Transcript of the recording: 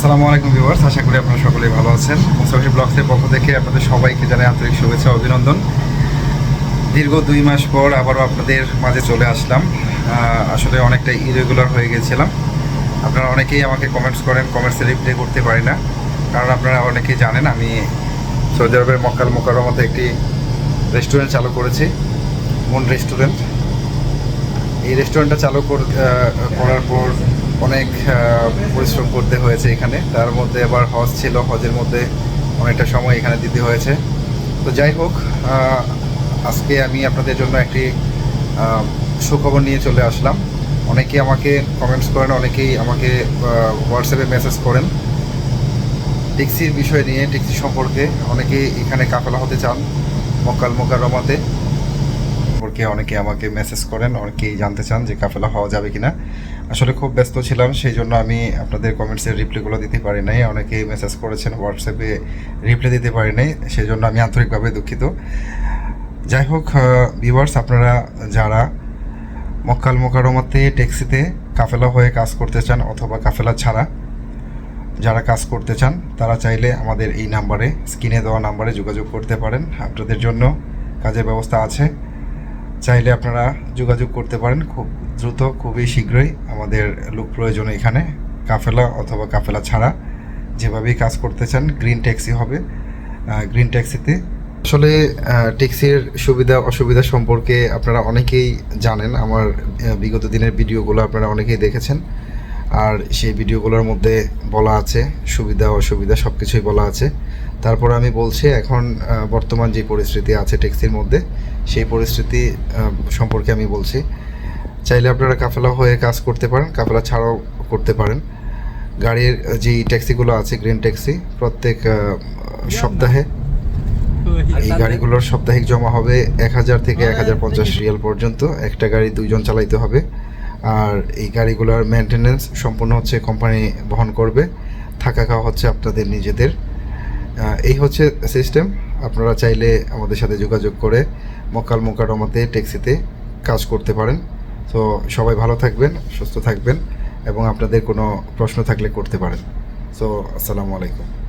আসসালামু আলাইকুম ভিউয়ার্স, আশা করি আপনারা সকলেই ভালো আছেন। মুসাফির ব্লগসের পক্ষ থেকে আপনাদের সবাইকে জানাই আন্তরিক শুভেচ্ছা অভিনন্দন। দীর্ঘ দুই মাস পর আবারও আপনাদের মাঝে চলে আসলাম। আসলে অনেকটা ইরেগুলার হয়ে গেছিলাম। আপনারা অনেকেই আমাকে কমেন্টস করেন কমেন্টসে রিপ্লাই করতে পারি না। কারণ আপনারা অনেকেই জানেন, আমি সৌদি আরবের মক্কাল মোকারমতে একটি রেস্টুরেন্ট চালু করেছি, মন রেস্টুরেন্ট এই রেস্টুরেন্টটা চালু কর- করার পর অনেক পরিশ্রম করতে হয়েছে এখানে। তার মধ্যে আবার হজ ছিল, হজের মধ্যে অনেকটা সময় এখানে দিতে হয়েছে। তো যাই হোক আজকে আমি আপনাদের জন্য একটি সুখবর নিয়ে চলে আসলাম। অনেকেই আমাকে কমেন্টস করেন, অনেকেই আমাকে হোয়াটসঅ্যাপে মেসেজ করেন। ট্যাক্সির বিষয় নিয়ে ট্যাক্সি সম্পর্কে অনেকেই এখানে কাফেলা হতে চান, মক্কাল মোকাররমাতে। সম্পর্কে অনেকে আমাকে মেসেজ করেন, অনেকেই জানতে চান যে কাফেলা হওয়া যাবে কিনা। আসলে খুব ব্যস্ত ছিলাম, সেই জন্য আমি আপনাদের কমেন্টসের রিপ্লাইগুলো দিতে পারি নাই। অনেকেই মেসেজ করেছেন হোয়াটসঅ্যাপে রিপ্লাই দিতে পারি নাই, সেই জন্য আমি আন্তরিকভাবে দুঃখিত। যাই হোক ভিউয়ার্স আপনারা যারা মক্কাল মোকারমাতে ট্যাক্সিতে কাফেলা হয়ে কাজ করতে চান অথবা কাফেলা ছাড়া যারা কাজ করতে চান, তারা চাইলে আমাদের এই নাম্বারে স্ক্রিনে দেওয়া নাম্বারে যোগাযোগ করতে পারেন। আপনাদের জন্য কাজের ব্যবস্থা আছে। চাইলে আপনারা যোগাযোগ করতে পারেন খুব দ্রুত, খুবই শীঘ্রই আমাদের লোক প্রয়োজন এখানে, কাফেলা অথবা কাফেলা ছাড়া। যেভাবেই কাজ করতে চান, গ্রিন ট্যাক্সি হবে। গ্রিন ট্যাক্সিতে আসলে ট্যাক্সির সুবিধা, অসুবিধা সম্পর্কে আপনারা অনেকেই জানেন। আমার বিগত দিনের ভিডিওগুলো আপনারা অনেকেই দেখেছেন। আর সেই ভিডিওগুলোর মধ্যে বলা আছে, সুবিধা, অসুবিধা সব কিছুই বলা আছে। তারপর আমি বলছি, এখন বর্তমান যে পরিস্থিতি আছে ট্যাক্সির মধ্যে, সেই পরিস্থিতি সম্পর্কে আমি বলছি। চাইলে আপনারা কাফেলা হয়ে কাজ করতে পারেন, কাফেলা ছাড়াও করতে পারেন। গাড়ির যেই ট্যাক্সিগুলো আছে, গ্রিন ট্যাক্সি, প্রত্যেক সপ্তাহে এই গাড়িগুলোর সাপ্তাহিক জমা হবে এক হাজার থেকে এক হাজার পঞ্চাশ রিয়াল পর্যন্ত। একটা গাড়ি দুইজন চালাইতে হবে। আর এই গাড়িগুলোর মেনটেনেন্স সম্পূর্ণ হচ্ছে কোম্পানি বহন করবে। থাকা খাওয়া হচ্ছে আপনাদের নিজেদের। এই হচ্ছে সিস্টেম আপনারা চাইলে আমাদের সাথে যোগাযোগ করে মকাল মোকারমাতে ট্যাক্সিতে কাজ করতে পারেন। তো সবাই ভালো থাকবেন, সুস্থ থাকবেন এবং আপনাদের কোনো প্রশ্ন থাকলে করতে পারেন। সো আসসালামু আলাইকুম।